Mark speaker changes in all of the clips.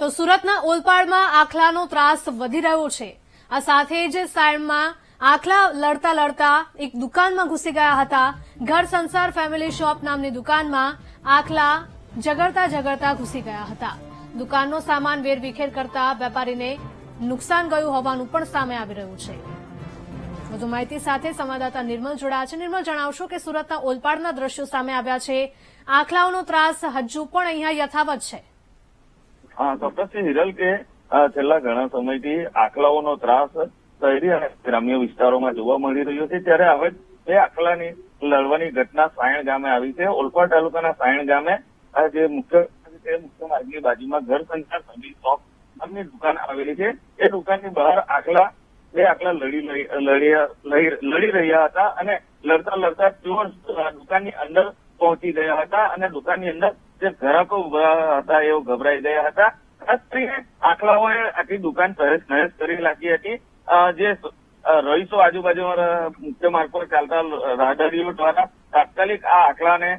Speaker 1: તો સુરતના ઓલપાડમાં આખલાનો ત્રાસ વધી રહ્યો છે. આ સાથે જ સાયણમાં આખલા લડતા લડતા એક દુકાનમાં ઘૂસી ગયા હતા. ઘર સંસાર ફેમિલી શોપ નામની દુકાનમાં આખલા જગડતા જગડતા ઘૂસી ગયા હતા. દુકાનનો સામાન વેરવિખેર કરતા વેપારીને નુકસાન ગયું હોવાનું પણ સામે આવી રહ્યું છે. વધુ માહિતી સાથે સંવાદદાતા નિર્મલ જોડાયા છે. નિર્મલ, જણાવશો કે સુરતના ઓલપાડના દ્રશ્યો સામે આવ્યા છે. આખલાઓનો ત્રાસ હજુ પણ અહીંયા યથાવત છે.
Speaker 2: હા ચોક્કસ હિરલ કે છેલ્લા ઘણા સમયથી આખલાઓનો ત્રાસ શહેરી અને ગ્રામ્ય વિસ્તારોમાં જોવા મળી રહ્યો છે. ત્યારે હવે બે આખલાની લડવાની ઘટના સાયણ ગામે આવી છે. ઓલપાડ તાલુકાના સાયણ ગામે જે મુખ્ય મુખ્ય માર્ગની બાજુમાં ઘર સંચાર સર્વિસ શોપ નામની દુકાન આવેલી છે. એ દુકાનની બહાર આખલા, બે આખલા લડી લડી- લડી રહ્યા હતા અને લડતા લડતા ચોર દુકાનની અંદર પહોંચી ગયા હતા અને દુકાનની અંદર જે ગ્રાહકો હતા એઓ ગભરાઈ ગયા હતા. ખાસ કરીને આખલાઓએ આખી દુકાન તહેસ નહેસ કરી નાખી હતી. જે રહીશો આજુબાજુમાં મુખ્ય માર્ગ પર ચાલતા રાહદારીઓ દ્વારા તાત્કાલિક આ આખલાને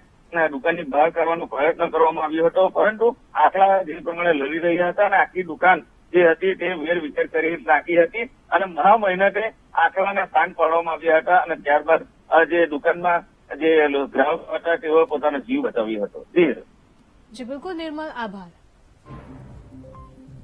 Speaker 2: દુકાનની બહાર કરવાનો પ્રયત્ન કરવામાં આવ્યો હતો. પરંતુ આખલા જે પ્રમાણે લડી રહ્યા હતા અને આખી દુકાન જે હતી તે વેર વિખેર કરી નાખી હતી અને મહા મહેનતે આખલાને શાંત પાડવામાં આવ્યા હતા અને ત્યારબાદ જે દુકાનમાં જે ગ્રાહકો હતા તેઓ પોતાનો જીવ બચાવ્યો હતો. જી.
Speaker 1: જી બિલકુલ નિર્મલ આભાર.